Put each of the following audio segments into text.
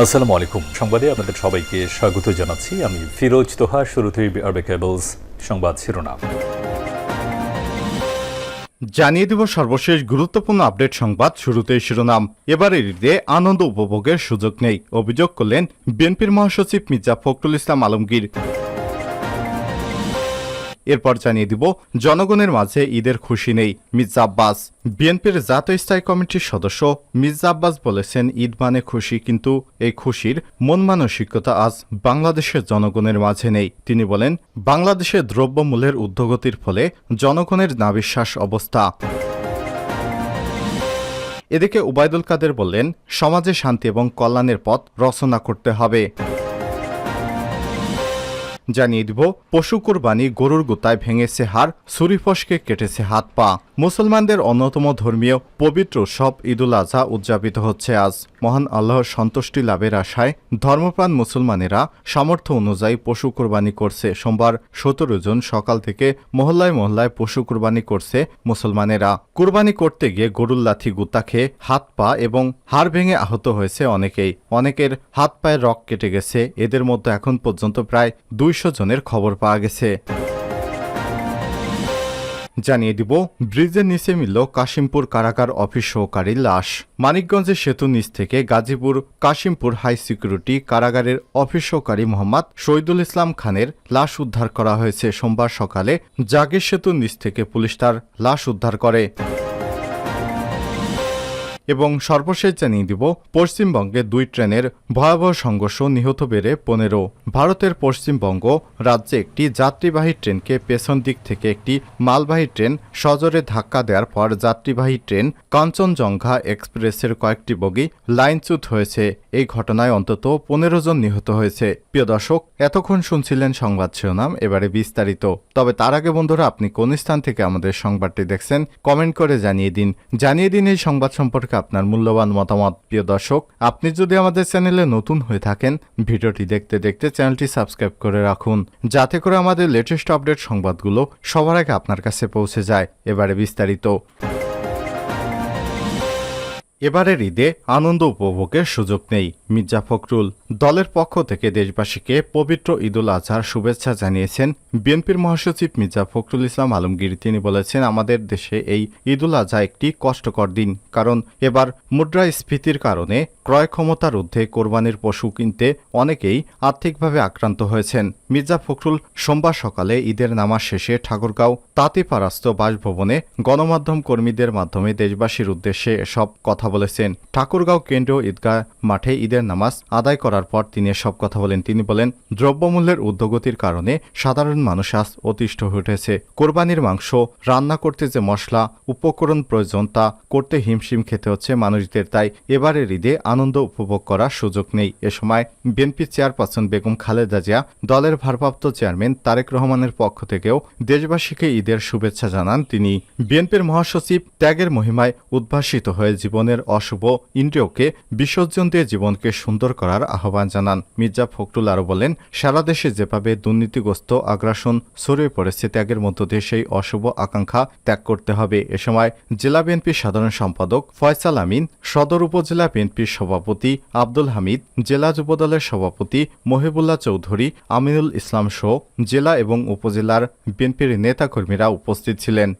আসসালামু আলাইকুম। সংবাদে আপনাদের সবাইকে স্বাগত জানাচ্ছি। আমি ফিরোজ তোহা, শুরুতেই আরবে কেবলস সংবাদ শিরোনাম। জানিয়ে দিব সর্বশেষ গুরুত্বপূর্ণ আপডেট সংবাদ শুরুতেই শিরোনাম। এবারে ঈদে আনন্দ উপভোগের সুযোগ নেই। অভিযোগ করলেন বিএনপির মহাসচিব মির্জা ফখরুল ইসলাম আলমগীর। এরপর জানিয়ে দিব, জনগণের মাঝে ঈদের খুশি নেই মির্জা আব্বাস। বিএনপির জাতীয় স্থায়ী কমিটির সদস্য মির্জা আব্বাস বলেছেন, ঈদ মানে খুশি, কিন্তু এই খুশির মন মানসিকতা আজ বাংলাদেশের জনগণের মাঝে নেই। তিনি বলেন বাংলাদেশের দ্রব্যমূল্যের ঊর্ধ্বগতির ফলে জনগণের নাবিশ্বাস অবস্থা। এদিকে উবায়দুল কাদের বললেন, সমাজে শান্তি এবং কল্যাণের পথ রচনা করতে হবে। জানিয়ে দিব পশু কোরবানি গরুর গোতায় ভেঙেছে হাড় সুরিফসকে কেটেছে হাত পা। মুসলমানদের অন্যতম ধর্মীয় পবিত্র উৎসব ঈদুল আজহা উদযাপিত হচ্ছে আজ। মহান আল্লাহর সন্তুষ্টি লাভের আশায় ধর্মপ্রাণ মুসলমানেরা সামর্থ্য অনুযায়ী পশু কোরবানি করছে। সোমবার সতেরো জন সকাল থেকে মহল্লায় মহল্লায় পশু কোরবানি করছে মুসলমানেরা। কোরবানি করতে গিয়ে গরুর লাথি, গুতা খেয়ে হাত পা এবং হাড় ভেঙে আহত হয়েছে অনেকেই। অনেকের হাত পায়ের রক কেটে গেছে। এদের মধ্যে এখন পর্যন্ত প্রায় দুইশো জনের খবর পাওয়া গেছে। জানিয়ে দিব, ব্রিজের নিচে মিলল কাশিমপুর কারাগার অফিস সহকারী লাশ। মানিকগঞ্জের সেতু নিচ থেকে গাজীপুর কাশিমপুর হাই সিকিউরিটি কারাগারের অফিস সহকারী মোহাম্মদ শহীদুল ইসলাম খানের লাশ উদ্ধার করা হয়েছে সোমবার সকালে। জাগের সেতু নিচ থেকে পুলিশ তার লাশ উদ্ধার করে। এবং সর্বশেষ জানিয়ে দিব, পশ্চিমবঙ্গে দুই ট্রেনের ভয়াবহ সংঘর্ষ নিহত বেড়ে পনেরো। ভারতের পশ্চিমবঙ্গ রাজ্যে একটি যাত্রীবাহী ট্রেনকে পেছন দিক থেকে একটি মালবাহী ট্রেন সজোরে ধাক্কা দেওয়ার পর যাত্রীবাহী ট্রেন কাঞ্চনজঙ্ঘা এক্সপ্রেসের কয়েকটি বগি লাইনচ্যুত হয়েছে। এই ঘটনায় অন্তত পনেরো জন নিহত হয়েছে। প্রিয় দর্শক, এতক্ষণ শুনছিলেন সংবাদ শিরোনাম, এবারে বিস্তারিত। তবে তার আগে বন্ধুরা, আপনি কোন স্থান থেকে আমাদের সংবাদটি দেখছেন, কমেন্ট করে জানিয়ে দিন। জানিয়ে দিন এই সংবাদ সম্পর্কে আপনার মূল্যবান মতামত, প্রিয় দর্শক। আপনি যদি আমাদের চ্যানেলে নতুন হয়ে থাকেন, ভিডিওটি দেখতে দেখতে চ্যানেলটি সাবস্ক্রাইব করে রাখুন, যাতে করে আমাদের লেটেস্ট আপডেট সংবাদগুলো সবার আগে আপনার কাছে পৌঁছে যায়। এবারে বিস্তারিত। এবারের ঈদে আনন্দ উপভোগের সুযোগ নেই। মির্জা ফখরুল। দলের পক্ষ থেকে দেশবাসীকে পবিত্র ঈদুল আজহার শুভেচ্ছা জানিয়েছেন বিএনপির মহাসচিব মির্জা ফখরুল ইসলাম আলমগীর। তিনি বলেছেন, আমাদের দেশে এই ঈদুল আজহা একটি কষ্টকর দিন। কারণ এবার মুদ্রাস্ফীতির কারণে ক্রয় ক্ষমতার ঊর্ধ্বে কোরবানির পশু কিনতে অনেকেই আর্থিকভাবে আক্রান্ত হয়েছেন। মির্জা ফখরুল সোমবার সকালে ঈদের নামাজ শেষে ঠাকুরগাঁও তাঁতিপাড়াস্ত বাসভবনে গণমাধ্যম কর্মীদের মাধ্যমে দেশবাসীর উদ্দেশ্যে এসব কথা বলেছেন। ঠাকুরগাঁও কেন্দ্রীয় ঈদগাহ মাঠে ঈদের নামাজ আদায় করার পর তিনি এসব কথা বলেন। তিনি বলেন, দ্রব্যমূল্যের ঊর্ধ্বগতির কারণে সাধারণ মানুষ আজ অতিষ্ঠ হয়ে উঠেছে। কোরবানির মাংস, রান্না করতে যে মশলা, উপকরণ প্রয়োজন তা করতে হিমশিম খেতে হচ্ছে মানুষদের। তাই এবারের ঈদে আনন্দ উপভোগ করার সুযোগ নেই। এ সময় বিএনপি চেয়ারপারসন বেগম খালেদা জিয়া দলের ভারপ্রাপ্ত চেয়ারম্যান তারেক রহমানের পক্ষ থেকেও দেশবাসীকে ঈদের শুভেচ্ছা জানান তিনি। বিএনপির মহাসচিব ত্যাগের মহিমায় উদ্ভাসিত হয়ে জীবনের অশুভ ইন্দ্রিয়কে বিসর্জন দিয়ে জীবনকে সুন্দর করার আহ্বান জানান। মির্জা ফখরুল আরও বলেন, সারা দেশে যেভাবে দুর্নীতিগ্রস্ত আগ্রাসন ছড়িয়ে পড়েছে, ত্যাগের মধ্য দিয়ে সেই অশুভ আকাঙ্ক্ষা ত্যাগ করতে হবে। এ সময় জেলা বিএনপির সাধারণ সম্পাদক ফয়সাল আমিন, সদর উপজেলা বিএনপির সভাপতি আব্দুল হামিদ, জেলা যুবদলের সভাপতি মহিবুল্লাহ চৌধুরী, আমিনুল ইসলাম সহ জেলা এবং উপজেলার বিএনপির নেতাকর্মীরা উপস্থিত ছিলেন।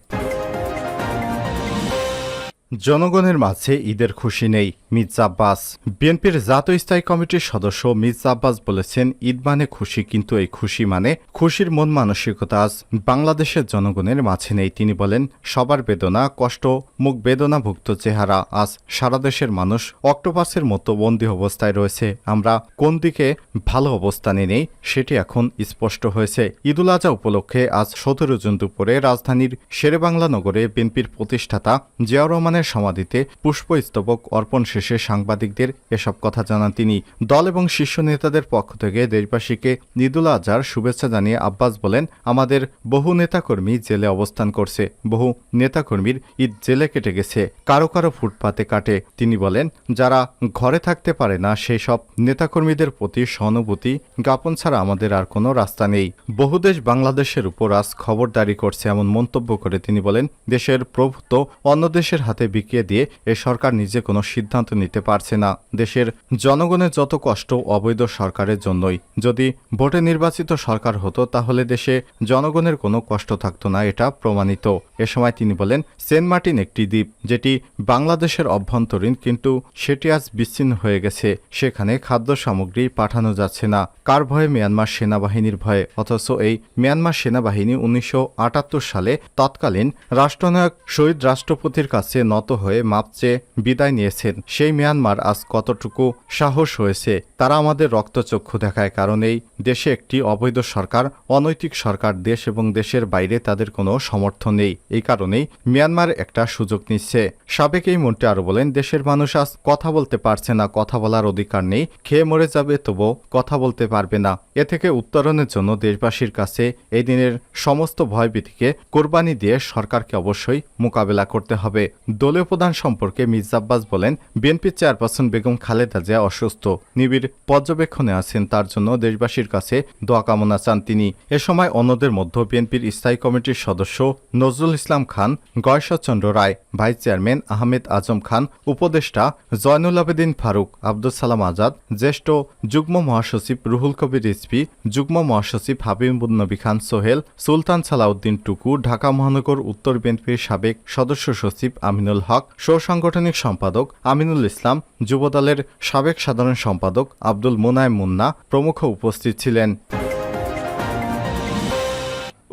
জনগণের মাঝে ঈদের খুশি নেই মির্জা আব্বাস। বিএনপির জাতীয় স্থায়ী কমিটির সদস্য মির্জা আব্বাস বলেছেন, ঈদ মানে খুশি, কিন্তু এই খুশি মানে খুশির মন মানসিকতা আজ বাংলাদেশের জনগণের মাঝে নেই। তিনি বলেন, সবার বেদনা, কষ্ট, মুখ বেদনাভুক্ত চেহারা আজ সারা দেশের মানুষ অক্টোপাসের মতো বন্দী অবস্থায় রয়েছে। আমরা কোন দিকে ভালো অবস্থানে নেই সেটি এখন স্পষ্ট হয়েছে। ঈদুল আজহা উপলক্ষে আজ সতেরো জুন দুপুরে রাজধানীর শেরেবাংলা নগরে বিএনপির প্রতিষ্ঠাতা জিয়াউর রহমানের সমাধিতে পুষ্পস্তবক অর্পণ শেষে সাংবাদিকদের এসব কথা জানান তিনি। দল এবং শীর্ষ নেতাদের পক্ষ থেকে দেশবাসীকে ঈদুল আজহার শুভেচ্ছা জানিয়ে আব্বাস বলেন, আমাদের বহু নেতাকর্মী জেলে অবস্থান করছে। বহু নেতাকর্মীর ঈদ জেলে কেটে গেছে। কারও কারও ফুটপাতে কাটে। তিনি বলেন, যারা ঘরে থাকতে পারে না সেই সব নেতাকর্মীদের প্রতি সহানুভূতি জ্ঞাপন ছাড়া আমাদের আর কোনো রাস্তা নেই। বহু দেশ বাংলাদেশের উপর আজ খবরদারি করছে, এমন মন্তব্য করে তিনি বলেন। দেশের প্রভুত্ব অন্য দেশের হাতে বিকিয়ে দিয়ে এ সরকার নিজে কোনো সিদ্ধান্ত নিতে পারছে না। দেশের জনগণের যত কষ্ট অবৈধ সরকারের জন্যই। যদি ভোটে নির্বাচিত সরকার হতো, তাহলে দেশে জনগণের কোনো কষ্ট থাকতো না, এটা প্রমাণিত। এ সময় তিনি বলেন, সেন্ট মার্টিন একটি দ্বীপ, যেটি বাংলাদেশের অভ্যন্তরীণ, কিন্তু সেটি আজ বিচ্ছিন্ন হয়ে গেছে। সেখানে খাদ্য সামগ্রী পাঠানো যাচ্ছে না। কার ভয়ে মিয়ানমার সেনাবাহিনীর ভয়ে? অথচ এই মিয়ানমার সেনাবাহিনী উনিশশো আটাত্তর সালে তৎকালীন রাষ্ট্রনায়ক, শহীদ রাষ্ট্রপতির কাছে নত হয়ে মাপ চেয়ে বিদায় নিয়েছেন। সেই মিয়ানমার আজ কতটুকু সাহস হয়েছে, তারা আমাদের রক্তচক্ষু দেখায়, কারণ এই দেশে একটি অবৈধ সরকার, অনৈতিক সরকার দেশ এবং দেশের বাইরে তাদের কোনো সমর্থন নেই। এই কারণেই মিয়ানমার একটা সুযোগ নিচ্ছে। সাবেক এই মন্ত্রী আরও বলেন, দেশের মানুষ আজ কথা বলতে পারছে না, কথা বলার অধিকার নেই, খেয়ে মরে যাবে তবু কথা বলতে পারবে না। এ থেকে উত্তরণের জন্য দেশবাসীর কাছে এই দিনের সমস্ত ভয়ভীতিকে কোরবানি দিয়ে সরকারকে অবশ্যই মোকাবেলা করতে হবে। দলীয় প্রধান সম্পর্কে মির্জা আব্বাস বলেন বিএনপির চেয়ারপারসন বেগম খালেদা জিয়া অসুস্থ। নিবিড় পর্যবেক্ষণে আছেন, তার জন্য দেশবাসীর কাছে দোয়া কামনা চান তিনি। এ সময় অন্যদের মধ্যে বিএনপির স্থায়ী কমিটির সদস্য নজরুল ইসলাম খান, গয়েশ্বরচন্দ্র রায়, ভাইস চেয়ারম্যান আহমেদ আজম খান, উপদেষ্টা জয়নুল আবেদিন ফারুক আব্দুল সালাম আজাদ, জ্যেষ্ঠ যুগ্ম মহাসচিব রুহুল কবির রিজভি যুগ্ম মহাসচিব হাবিবুল নবী খান সোহেল, সুলতান সালাউদ্দিন টুকু, ঢাকা মহানগর উত্তর বিএনপির সাবেক সদস্য সচিব আমিনুল হক সাংগঠনিক সম্পাদক আমিনুল ইসলাম, যুবদলের সাবেক সাধারণ সম্পাদক আব্দুল মুনায় মুন্না প্রমুখ উপস্থিত ছিলেন।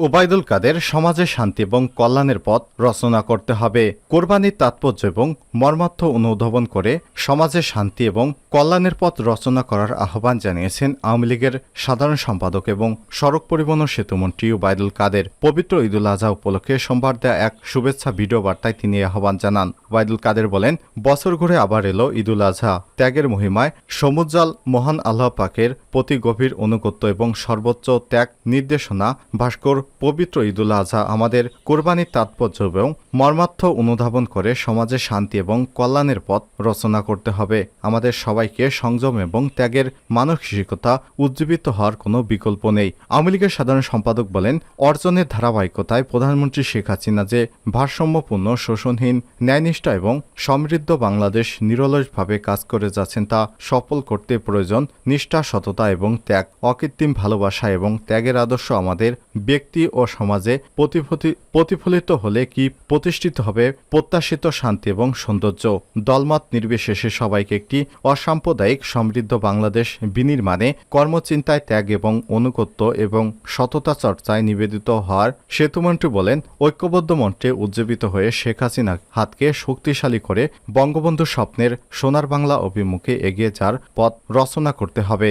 ওবায়দুল কাদের সমাজে শান্তি এবং কল্যাণের পথ রচনা করতে হবে। কোরবানির তাৎপর্য এবং মর্মার্থ অনুধাবন করে সমাজে শান্তি এবং কল্যাণের পথ রচনা করার আহ্বান জানিয়েছেন আওয়ামী লীগের সাধারণ সম্পাদক এবং সড়ক পরিবহন সেতুমন্ত্রী ওবায়দুল কাদের। পবিত্র ঈদুল আজহা উপলক্ষে সোমবার দেয়া এক শুভেচ্ছা ভিডিও বার্তায় তিনি আহ্বান জানান। ওবায়দুল কাদের বলেন, বছর ঘুরে আবার এলো ঈদুল আজহা। ত্যাগের মহিমায় সমুজ্জাল মহান আল্লাহ পাকের প্রতি গভীর অনুগত্য এবং সর্বোচ্চ ত্যাগ নির্দেশনা ভাস্কর পবিত্র ঈদুল আজহা আমাদের কোরবানির তাৎপর্য এবং মর্মার্থ অনুধাবন করে সমাজে শান্তি এবং কল্যাণের পথ রচনা করতে হবে। আমাদের সবাইকে সংযম এবং ত্যাগের মানসিকতা উজ্জীবিত হওয়ার কোনো বিকল্প নেই। আওয়ামী লীগের সাধারণ সম্পাদক বলেন, অর্জনের ধারাবাহিকতায় প্রধানমন্ত্রী শেখ হাসিনা যে ভারসাম্যপূর্ণ, শোষণহীন, ন্যায়নিষ্ঠা এবং সমৃদ্ধ বাংলাদেশ নিরলসভাবে কাজ করে যাচ্ছেন তা সফল করতে প্রয়োজন। নিষ্ঠা, সততা এবং ত্যাগ, অকৃত্রিম ভালোবাসা এবং ত্যাগের আদর্শ আমাদের ব্যক্তি ও সমাজে প্রতিফলিত হলে কি প্রতিষ্ঠিত হবে প্রত্যাশিত শান্তি এবং সৌন্দর্য? দলমত নির্বিশেষে সবাইকে একটি অসাম্প্রদায়িক সমৃদ্ধ বাংলাদেশ বিনির্মাণে কর্মচিন্তায় ত্যাগ এবং অনুগত্য এবং সততা চর্চায় নিবেদিত হওয়ার সেতুমন্ত্রী বলেন, ঐক্যবদ্ধ মন্ত্রে উজ্জীবিত হয়ে শেখ হাসিনা হাতকে শক্তিশালী করে বঙ্গবন্ধু স্বপ্নের সোনার বাংলা অভিমুখে এগিয়ে যাওয়ার পথ রচনা করতে হবে।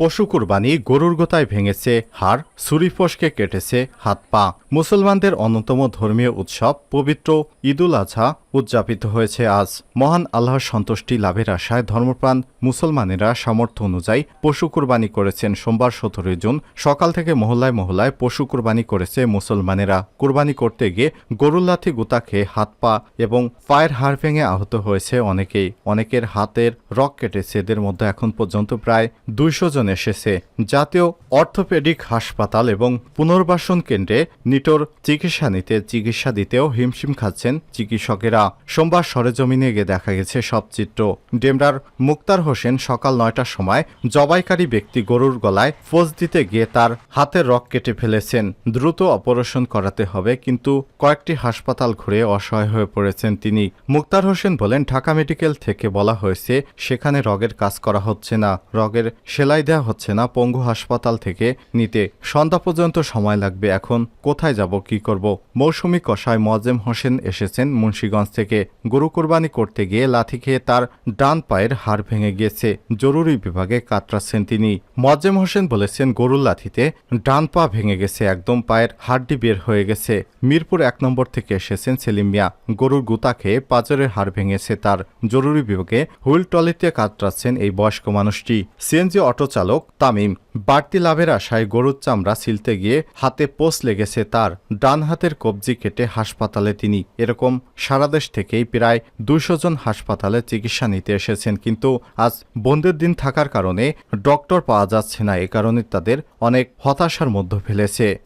পশু কুরবানি গরুর গোতায় ভেঙেছে, হাড় ছুরিফোসকে কেটেছে, হাত পা। মুসলমানদের অন্যতম ধর্মীয় উৎসব পবিত্র ঈদুল আজহা উদযাপিত হয়েছে আজ। মহান আল্লাহর সন্তুষ্টি লাভের আশায় ধর্মপ্রাণ মুসলমানেরা সামর্থ্য অনুযায়ী পশু কুরবানি করেছেন সোমবার সতেরোই জুন। সকাল থেকে মহল্লায় মহল্লায় পশু কুরবানি করেছে মুসলমানেরা। কুরবানি করতে গিয়ে গরুর লাথি গুতা খেয়ে হাত পা এবং পায়ের হাড় ভেঙে আহত হয়েছে অনেকেই। অনেকের হাতের রক কেটেছে। এদের মধ্যে এখন পর্যন্ত প্রায় দুইশো জন এসেছে। জাতীয় অর্থোপেডিক হাসপাতাল এবং পুনর্বাসন কেন্দ্রে নিটোর চিকিৎসা নিতে চিকিৎসা দিতেও হিমশিম খাচ্ছেন চিকিৎসকেরা। সোমবার সরেজমিনে গিয়ে দেখা গেছে সব চিত্র। ডেমরার মুক্তার হোসেন সকাল নয়টার সময় জবাইকারী ব্যক্তি গরুর গলায় ফোজ দিতে গিয়ে তার হাতের রক কেটে ফেলেছেন। দ্রুত অপারেশন করাতে হবে, কিন্তু কয়েকটি হাসপাতাল ঘুরে অসহায় হয়ে পড়েছেন তিনি। মুক্তার হোসেন বলেন, ঢাকা মেডিকেল থেকে বলা হয়েছে, সেখানে রগের কাজ করা হচ্ছে না, রগের সেলাই দেওয়া হচ্ছে না, পঙ্গু হাসপাতাল থেকে নিতে। সন্ধ্যা পর্যন্ত সময় লাগবে, এখন কোথায় যাব, কি করব? মৌসুমী কষায় মজেম হোসেন এসেছেন মুন্সীগঞ্জ থেকে গরু কোরবানি করতে গিয়ে লাথি খেয়ে তার ডান পায়ের হাড় ভেঙে গিয়েছে। জরুরি বিভাগে কাতরাচ্ছেন তিনি। মোয়াজ্জেম হোসেন বলেছেন, গরুর লাথিতে ডান পা ভেঙে গেছে, একদম পায়ের হাড্ডি বের হয়ে গেছে। মিরপুর এক নম্বর থেকে এসেছেন সেলিম মিয়া। গরুর গুতা খেয়ে পাঁচরের হাড় ভেঙেছে তার। জরুরি বিভাগে হুইল টলিতে কাতরাচ্ছেন এই বয়স্ক মানুষটি। সিএনজি অটো চালক তামিম। বাড়তি লাভের আশায় গরুর চামড়া ছিলতে গিয়ে হাতে পোষ লেগেছে তার ডান হাতের কবজি কেটে হাসপাতালে তিনি। এরকম সারাদেশ থেকেই প্রায় দুশো জন হাসপাতালে চিকিৎসা নিতে এসেছেন। কিন্তু আজ বন্ধের দিন থাকার কারণে ডক্টর পাওয়া যাচ্ছে না। এ কারণে তাদের অনেক হতাশার মধ্যে ফেলেছে।